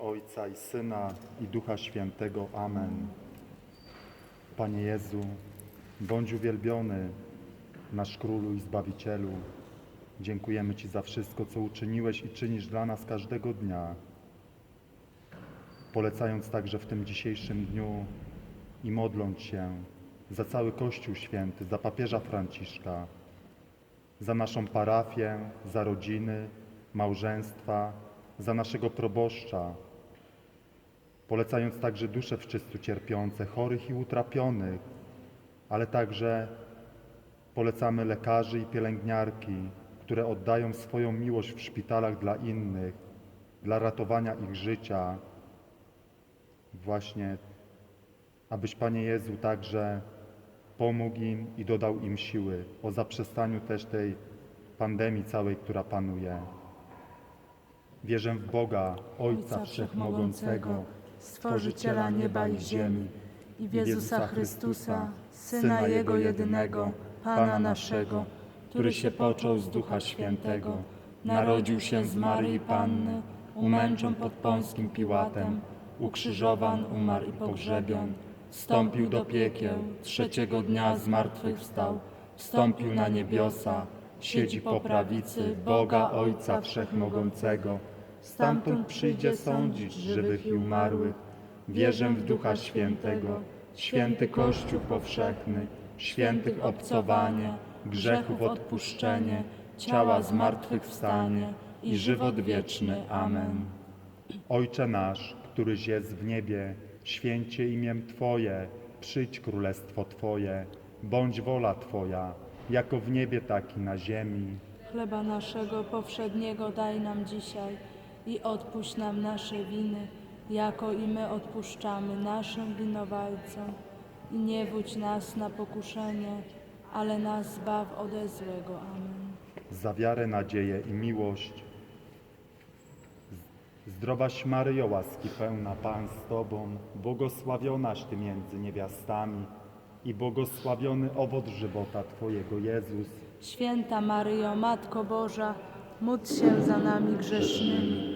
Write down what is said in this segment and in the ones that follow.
Ojca i Syna i Ducha Świętego. Amen. Panie Jezu, bądź uwielbiony, nasz Królu i Zbawicielu. Dziękujemy Ci za wszystko, co uczyniłeś i czynisz dla nas każdego dnia. Polecając także w tym dzisiejszym dniu i modląc się za cały Kościół Święty, za papieża Franciszka, za naszą parafię, za rodziny, małżeństwa, za naszego proboszcza, polecając także dusze w czystu cierpiące, chorych i utrapionych, ale także polecamy lekarzy i pielęgniarki, które oddają swoją miłość w szpitalach dla innych, dla ratowania ich życia, właśnie abyś Panie Jezu także pomógł im i dodał im siły o zaprzestaniu też tej pandemii całej, która panuje. Wierzę w Boga, Ojca Wszechmogącego, Stworzyciela nieba i ziemi, i w Jezusa Chrystusa, Syna Jego jedynego, Pana naszego, który się począł z Ducha Świętego, narodził się z Maryi Panny, umęczon pod Pąskim Piłatem, ukrzyżowan, umarł i pogrzebion, wstąpił do piekieł, trzeciego dnia zmartwychwstał, wstąpił na niebiosa, siedzi po prawicy Boga Ojca Wszechmogącego, stamtąd przyjdzie sądzić żywych i umarłych. Wierzę w Ducha Świętego, święty Kościół powszechny, świętych obcowanie, grzechów odpuszczenie, ciała zmartwychwstanie i żywot wieczny. Amen. Ojcze nasz, któryś jest w niebie, święcie imię Twoje, przyjdź królestwo Twoje, bądź wola Twoja, jako w niebie, tak i na ziemi. Chleba naszego powszedniego daj nam dzisiaj i odpuść nam nasze winy, jako i my odpuszczamy naszym winowajcom. I nie wódź nas na pokuszenie, ale nas zbaw ode złego. Amen. za wiarę, nadzieję i miłość. Zdrowaś Maryjo, łaski pełna Pan z Tobą, błogosławionaś Ty między niewiastami i błogosławiony owoc żywota Twojego Jezus. Święta Maryjo, Matko Boża, módl się za nami grzesznymi,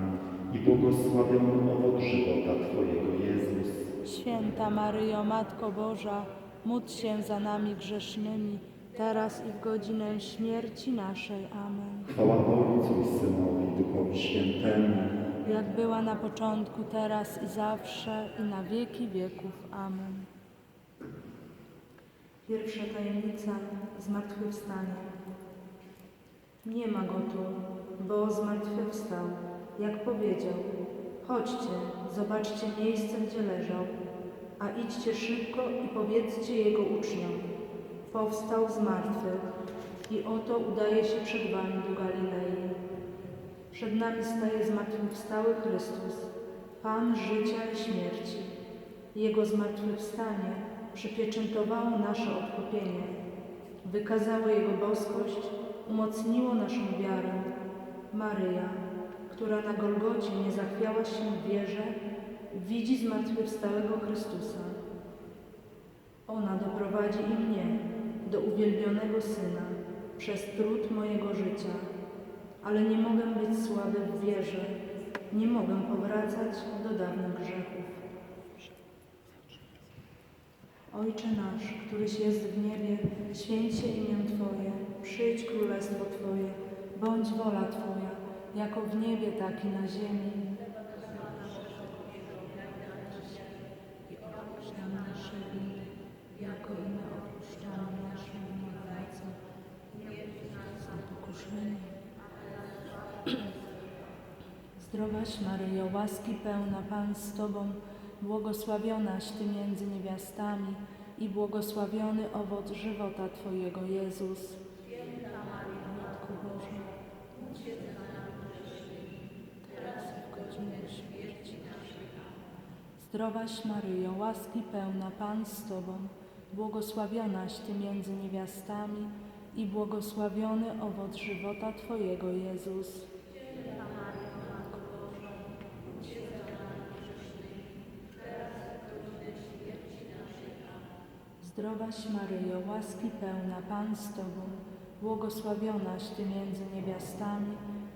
i błogosławiony owoc żywota Twojego Jezus. Święta Maryjo, Matko Boża, módl się za nami grzesznymi, teraz i w godzinę śmierci naszej. Amen. Chwała Ojcu i Synowi i Duchowi Świętemu, Jak była na początku, teraz i zawsze, i na wieki wieków. Amen. Pierwsza tajemnica zmartwychwstania. Nie ma go tu, bo zmartwychwstał, jak powiedział. Chodźcie, zobaczcie miejsce, gdzie leżał, a idźcie szybko i powiedzcie jego uczniom. Powstał z martwych i oto udaje się przed wami do Galilei. Przed nami staje zmartwychwstały Chrystus, Pan życia i śmierci. Jego zmartwychwstanie przypieczętowało nasze odkupienie, wykazało Jego boskość, umocniło naszą wiarę. Maryja, która na Golgocie nie zachwiała się w wierze, widzi zmartwychwstałego Chrystusa. Ona doprowadzi i mnie do uwielbionego Syna przez trud mojego życia ale nie mogę być słaby w wierze, nie mogę powracać do dawnych grzechów. Ojcze nasz, któryś jest w niebie, święć się imię Twoje, przyjdź królestwo Twoje, bądź wola Twoja, jako w niebie, tak i na ziemi. Nam nasze winy, jako i my odpuszczamy naszym winowajcom. Nie wódź nas na pokuszenie, Zdrowaś Maryjo, łaski pełna Pan z Tobą, błogosławionaś Ty między niewiastami i błogosławiony owoc żywota Twojego Jezus. Matko Boża, módl się za nami grzesznymi, teraz i w śmierci naszej. Zdrowaś Maryjo, łaski pełna Pan z Tobą, błogosławionaś Ty między niewiastami i błogosławiony owoc żywota Twojego Jezus. Zdrowaś Maryjo, łaski pełna Pan z Tobą, błogosławionaś Ty między niewiastami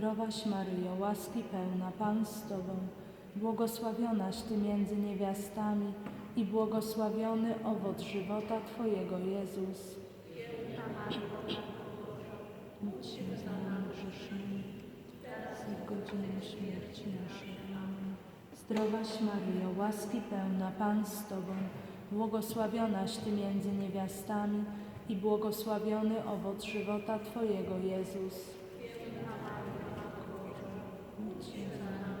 Zdrowaś Maryjo, łaski pełna Pan z Tobą, błogosławionaś Ty między niewiastami i błogosławiony owoc żywota Twojego Jezus. Się za nami grzesznymi, teraz i w godzinę śmierci naszej. Amen. Zdrowaś Maryjo, łaski pełna Pan z Tobą, błogosławionaś Ty między niewiastami i błogosławiony owoc żywota Twojego Jezus. Módl się za nami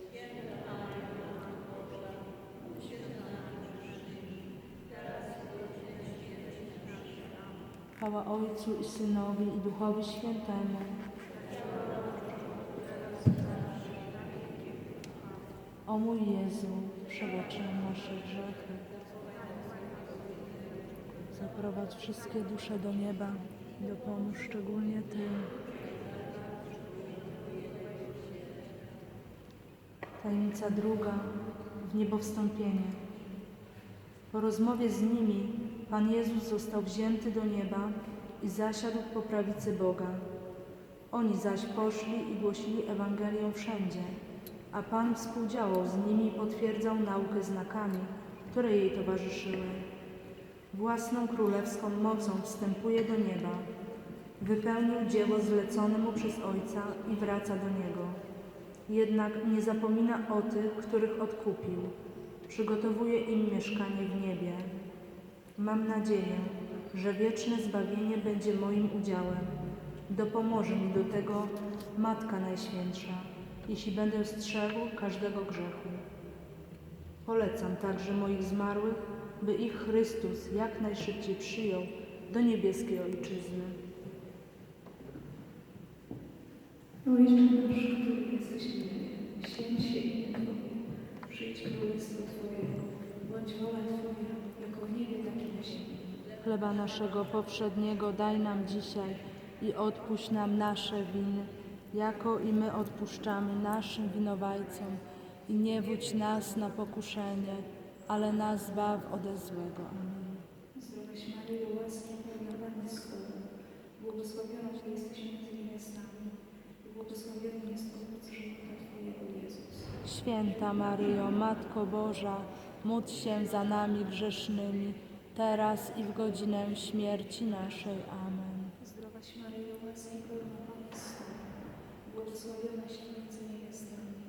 Chwała Ojcu i Synowi i Duchowi Świętemu. O mój Jezu, przebacz nasze grzechy. Zaprowadź wszystkie dusze do nieba dopomóż szczególnie tym. Tajemnica druga, w niebo. Po rozmowie z nimi Pan Jezus został wzięty do nieba i zasiadł po prawicy Boga. Oni zaś poszli i głosili Ewangelię wszędzie, a Pan współdziałał z nimi i potwierdzał naukę znakami, które jej towarzyszyły. Własną królewską mocą wstępuje do nieba. Wypełnił dzieło zlecone mu przez Ojca i wraca do Niego. Jednak nie zapomina o tych, których odkupił. Przygotowuje im mieszkanie w niebie. Mam nadzieję, że wieczne zbawienie będzie moim udziałem. Dopomoże mi do tego Matka Najświętsza, jeśli będę strzegł każdego grzechu. Polecam także moich zmarłych, by ich Chrystus jak najszybciej przyjął do niebieskiej Ojczyzny. Ojcze nasz, który jesteś w niebie, święć się imię Twoje, przyjdź królestwo Twoje, bądź wola Twoja, w niebie, tak i na ziemi. Chleba naszego powszedniego daj nam dzisiaj i odpuść nam nasze winy, jako i my odpuszczamy naszym winowajcom. I nie wódź nas na pokuszenie, ale nas zbaw ode złego. Amen. Zdrowaś Maryjo, łaski pełna Pan jest błogosławionaś Ty jesteś między niewiastami i błogosławiony jest owoc żywota Twojego, Jezus. Święta Maryjo, Matko Boża, módl się za nami grzesznymi, teraz i w godzinę śmierci naszej. Amen. Zdrowaś Maryjo, łaski pełna Pan jest błogosławionaś między niewiastami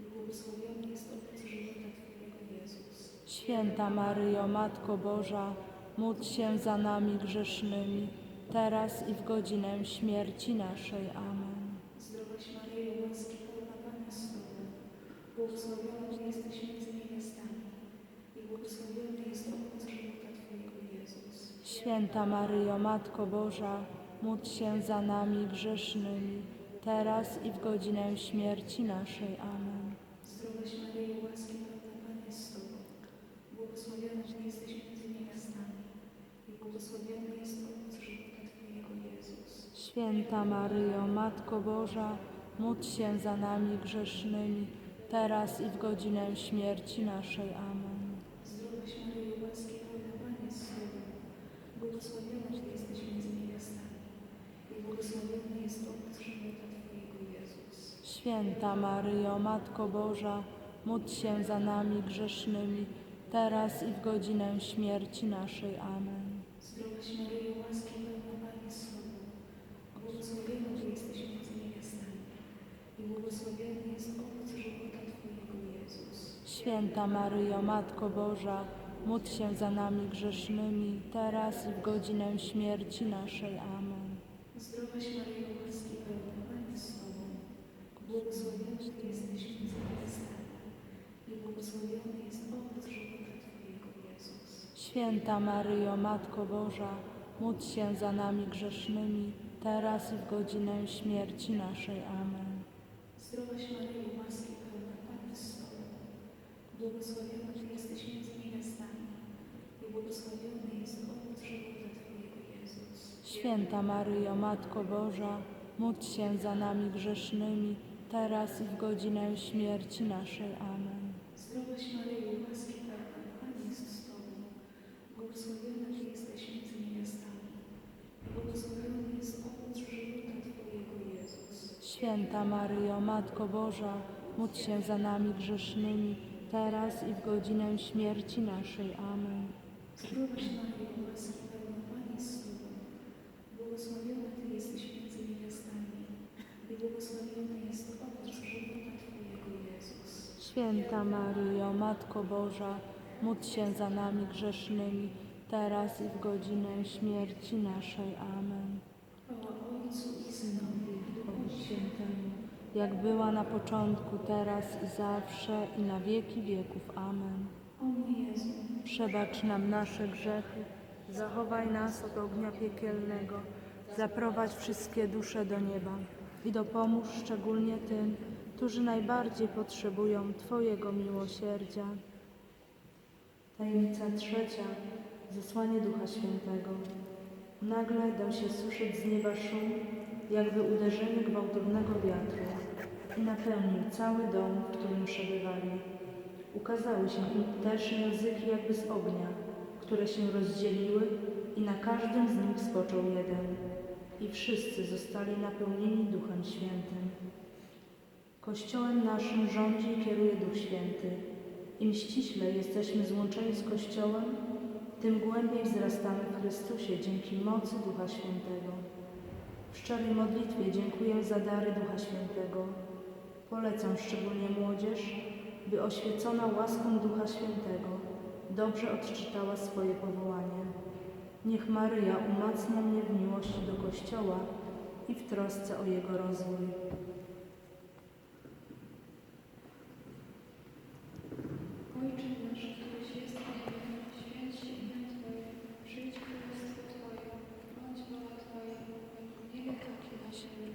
i błogosławiony jest owoc żywota Twojego, Jezus. Święta Maryjo, Matko Boża, módl się za nami grzesznymi, teraz i w godzinę śmierci naszej. Amen. Zdrowaś Maryjo, łaski pełna Pana z Tobą, błogosławiona Ty jesteś między Święta Maryjo, Matko Boża, módl się za nami grzesznymi, teraz i w godzinę śmierci naszej. Amen. Zdrowaś Maryjo, łaski pełna Pan jest z Tobą, błogosławiona Ty jesteś między niewiastami i błogosławiony jest owoc żywota Twojego Jezus. Święta Maryjo, Matko Boża, módl się za nami grzesznymi, teraz i w godzinę śmierci naszej. Amen. Zdrowaś Maryjo, łaski pełna Pan jest z Tobą, błogosławiona Ty jesteś między niewiastami i błogosławiony jest owoc żywota Twojego Jezus. Święta Maryjo, Matko Boża, módl się za nami grzesznymi, teraz i w godzinę śmierci naszej. Amen. Zdrowaś Maryjo, łaski pełna Pan jest z Tobą, błogosławiona Ty jesteś między niewiastami i błogosławiony jest owoc żywota Twojego Jezus. Święta Maryjo, Matko Boża, módl się za nami grzesznymi, teraz i w godzinę śmierci naszej. Amen. Zdrowaś Maryjo, łaski pełna Pan jest z Tobą, błogosławiona Ty jesteś między niewiastami i błogosławiony jest owoc żywota Twojego Jezus. Święta Maryjo, Matko Boża, módl się za nami grzesznymi, teraz i w godzinę śmierci naszej. Amen. Zdrowaś Maryjo, łaski pełna Pan jest z Tobą, błogosławiona Ty jesteś między niewiastami i błogosławiony jest owoc żywota Twojego Jezus. Święta Maryjo, Matko Boża, módl się za nami grzesznymi, teraz i w godzinę śmierci naszej. Amen. Zdrowaś Maryjo, łaski pełna Pan jest z Tobą, błogosławiona Ty jesteś między niewiastami i błogosławiony jest owoc żywota Twojego Jezus. Święta Maryjo, Matko Boża, módl się za nami grzesznymi, teraz i w godzinę śmierci naszej. Amen. Zdrowaś Maryjo, łaski pełna Pan jest z Tobą, błogosławiona Ty jesteś między niewiastami i błogosławiony jest owoc żywota Twojego Jezus. Święta Maryjo, Matko Boża, módl się za nami grzesznymi, teraz i w godzinę śmierci naszej. Amen. Chwała Ojcu i Synowi i Duchowi Świętemu, jak była na początku, teraz i zawsze, i na wieki wieków. Amen. Przebacz nam nasze grzechy, zachowaj nas od ognia piekielnego, zaprowadź wszystkie dusze do nieba i dopomóż szczególnie tym, którzy najbardziej potrzebują Twojego miłosierdzia. Tajemnica trzecia. Zesłanie Ducha Świętego. Nagle dał się słyszeć z nieba szum, jakby uderzenie gwałtownego wiatru i napełnił cały dom, w którym przebywali. Ukazały się im też języki jakby z ognia, które się rozdzieliły i na każdym z nich spoczął jeden. I wszyscy zostali napełnieni Duchem Świętym. Kościołem naszym rządzi i kieruje Duch Święty. Im ściślej jesteśmy złączeni z Kościołem, tym głębiej wzrastamy w Chrystusie dzięki mocy Ducha Świętego. W szczerej modlitwie dziękuję za dary Ducha Świętego. Polecam szczególnie młodzież, by oświecona łaską Ducha Świętego dobrze odczytała swoje powołanie. Niech Maryja umacnia mnie w miłości do Kościoła i w trosce o jego rozwój. Ojcze nasz, któryś jest w niebie, święć się imię Twoje, przyjdź królestwo Twoje, bądź wola Twoja, jak w niebie, tak i na ziemi.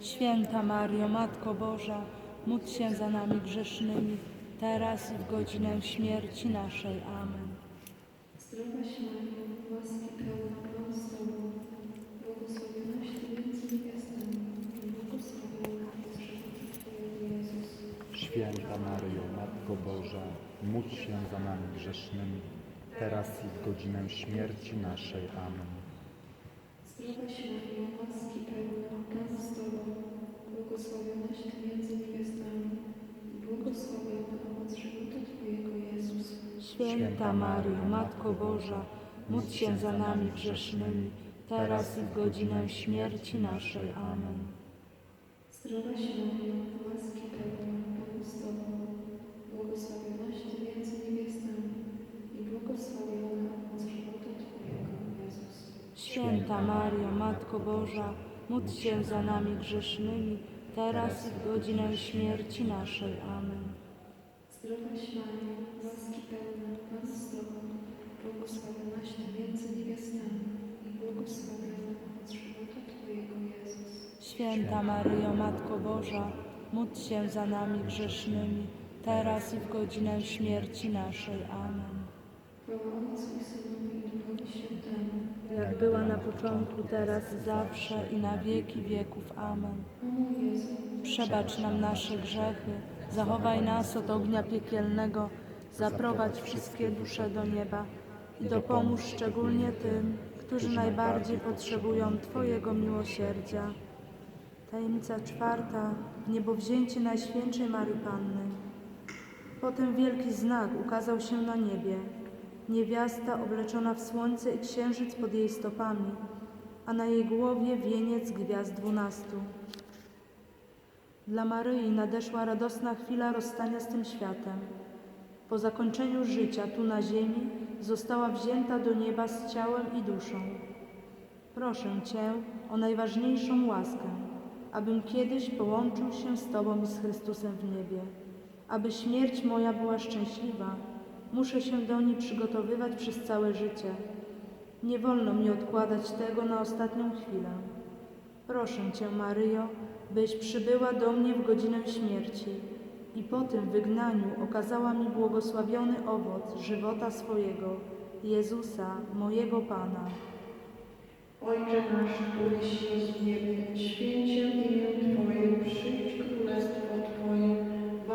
Święta Maryjo, Matko Boża, módl się za nami grzesznymi, teraz i w godzinę śmierci naszej. Amen. Zdrowaś Maryjo, łaski pełna, Pan z Tobą, błogosławionaś Ty między niewiastami i błogosławiony owoc żywota Twojego, Jezus. Święta Maryjo, Matko Boża, módl się za nami grzesznymi, teraz i w godzinę śmierci naszej. Amen. Zdrowaś Maryjo, łaski pełna, Pan z Tobą, błogosławionaś Ty między niewiastami i błogosławiony owoc żywota Twojego, Jezus. Święta Maryjo, Matko Boża, módl się za nami grzesznymi, teraz i w godzinę śmierci naszej. Amen. Zdrowaś Maryjo, łaski pełna, Pan z Tobą, błogosławionaś Święta Maryjo, Matko Boża, módl się za nami grzesznymi, teraz i w godzinę śmierci naszej. Amen. Zdrowaś Maryjo, łaski pełna, Pan z Tobą, błogosławionaś Ty między niewiastami i błogosławiony owoc żywota Twojego, Jezus. Święta Maryjo, Matko Boża, módl się za nami grzesznymi, teraz i w godzinę śmierci naszej. Amen. Chwała Ojcu i Synowi Jak była na początku, teraz zawsze i na wieki wieków. Amen. Przebacz nam nasze grzechy, zachowaj nas od ognia piekielnego, zaprowadź wszystkie dusze do nieba i dopomóż szczególnie tym, którzy najbardziej potrzebują Twojego miłosierdzia. Tajemnica czwarta, niebowzięcie Najświętszej Marii Panny. Potem wielki znak ukazał się na niebie. Niewiasta obleczona w słońce i księżyc pod jej stopami, a na jej głowie wieniec gwiazd dwunastu. Dla Maryi nadeszła radosna chwila rozstania z tym światem. Po zakończeniu życia tu na ziemi została wzięta do nieba z ciałem i duszą. Proszę Cię o najważniejszą łaskę, abym kiedyś połączył się z Tobą i z Chrystusem w niebie. Aby śmierć moja była szczęśliwa, muszę się do niej przygotowywać przez całe życie. Nie wolno mi odkładać tego na ostatnią chwilę. Proszę Cię, Maryjo, byś przybyła do mnie w godzinę śmierci i po tym wygnaniu okazała mi błogosławiony owoc żywota swojego, Jezusa, mojego Pana. Ojcze nasz, któryś jest w niebie, święć się imię Twoje, przyjdź królestwo Twoje,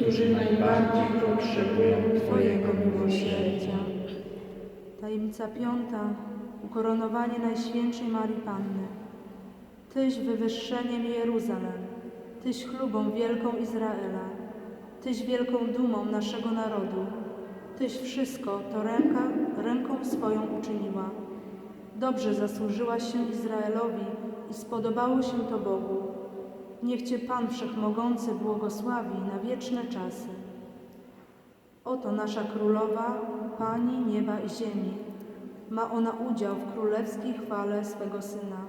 którzy najbardziej potrzebują Twojego miłosierdzia. Tajemnica piąta. Ukoronowanie Najświętszej Marii Panny. Tyś wywyższeniem Jeruzalem, Tyś chlubą wielką Izraela, Tyś wielką dumą naszego narodu, Tyś wszystko to ręka, ręką swoją uczyniła. Dobrze zasłużyłaś się Izraelowi i spodobało się to Bogu. Niech Cię Pan Wszechmogący błogosławi na wieczne czasy. Oto nasza Królowa, Pani nieba i ziemi. Ma ona udział w królewskiej chwale swego Syna.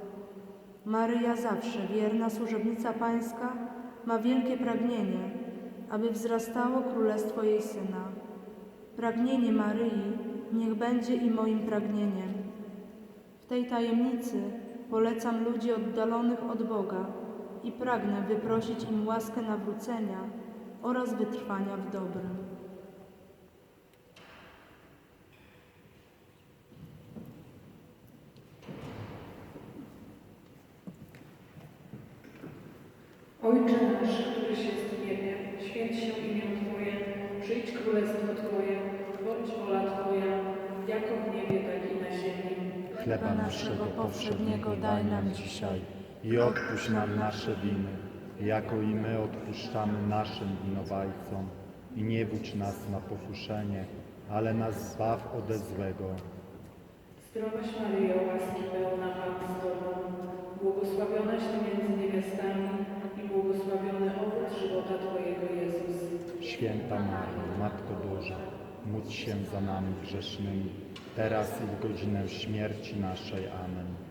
Maryja zawsze wierna służebnica Pańska ma wielkie pragnienie, aby wzrastało królestwo jej Syna. Pragnienie Maryi niech będzie i moim pragnieniem. W tej tajemnicy polecam ludzi oddalonych od Boga i pragnę wyprosić im łaskę nawrócenia oraz wytrwania w dobrym. Ojcze nasz, któryś jest w niebie, święć się imię Twoje, przyjdź królestwo Twoje, bądź wola Twoja, jako w niebie, tak i na ziemi. Chleba naszego powszedniego daj nam dzisiaj i odpuść nam nasze winy, jako i my odpuszczamy naszym winowajcom. I nie wódź nas na pokuszenie, ale nas zbaw ode złego. Zdrowaś Maryjo, łaski pełna Pan z Tobą, błogosławionaś Ty między niewiastami i błogosławiony owoc żywota Twojego Jezus. Święta Maryjo, Matko Boża, módl się za nami grzesznymi, teraz i w godzinę śmierci naszej. Amen.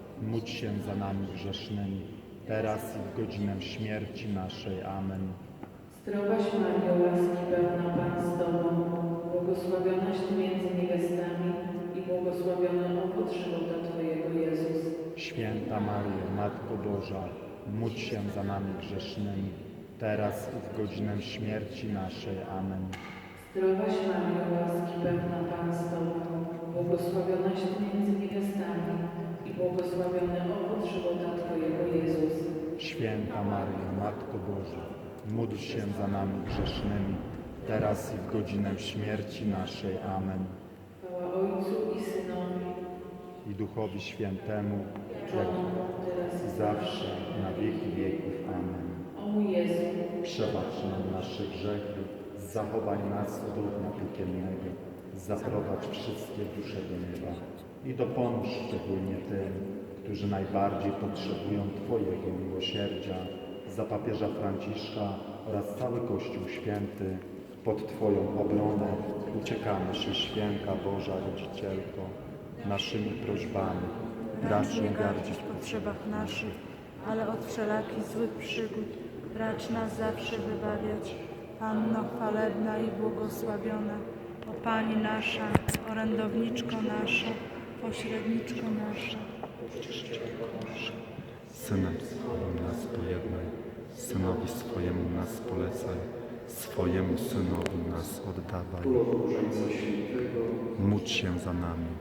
módl się za nami grzesznymi, teraz i w godzinę śmierci naszej. Amen. Zdrowaś Maryjo, łaski pełna Pan z Tobą, błogosławionaś Ty między niewiastami i błogosławiony owoc żywota Twojego Jezus. Święta Mario, Matko Boża, módl się za nami grzesznymi, teraz i w godzinę śmierci naszej. Amen. Zdrowaś Maryjo, łaski pełna Pan z Tobą, błogosławionaś Ty między niewiastami błogosławiony owoc żywota Twojego Jezus. Święta Mario, Matko Boża, módl się za nami grzesznymi, teraz i w godzinę śmierci naszej. Amen. Chwała Ojcu i Synowi, I Duchowi Świętemu, jak teraz i zawsze, na wieki wieków. Amen. O mój Jezu, Przebacz nam nasze grzechy, zachowaj nas od ognia piekielnego, zaprowadź wszystkie dusze do nieba i dopomóż szczególnie tym, którzy najbardziej potrzebują Twojego miłosierdzia, za papieża Franciszka oraz cały Kościół Święty, pod Twoją obronę uciekamy się święta Boża Rodzicielko, naszymi prośbami. Racz nie gardzić w potrzebach naszych, ale od wszelakich złych przygód racz nas zawsze wybawiać. Panno chwalebna i błogosławiona, o Pani nasza, orędowniczko nasza, pośredniczko nasza. Synem swoim nas pojednaj, synowi swojemu nas polecaj, swojemu synowi nas oddawaj. Módl się za nami.